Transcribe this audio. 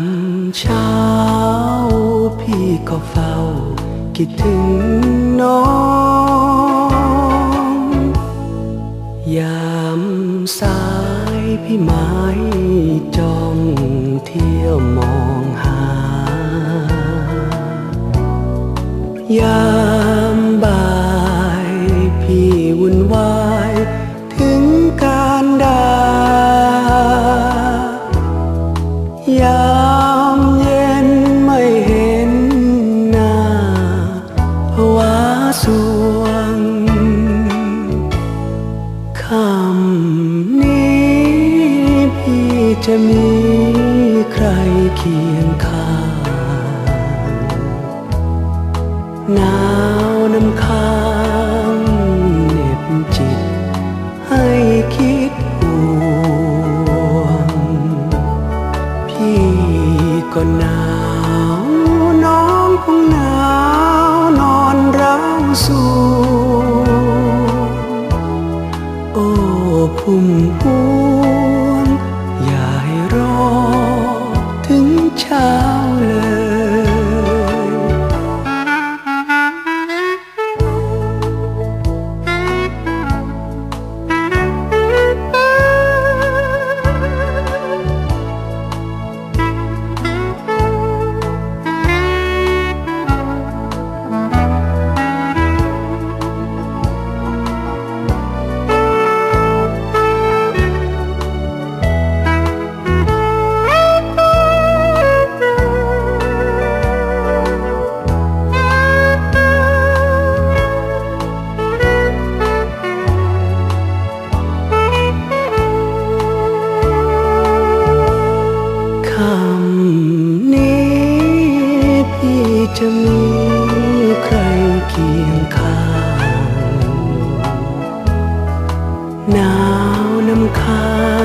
ำเช้า พี่ก็เฝ้า คิดถึงน้อง ยามสายพี่ไม้จ้องเที่ยวมองหา ยามบ่ายพี่วุ่นวายถึงการดายามำนี้พี่จะมีใครเคียงข้างหนาวน้ำค้างเหน็บจิต ให้คิดห่วงพี่ก็หนาวน้องคงหนาว นอนร้างสู พุ่ม คำนี้พี่จะมีใครเคียงข้างหนาวน้ำค้าง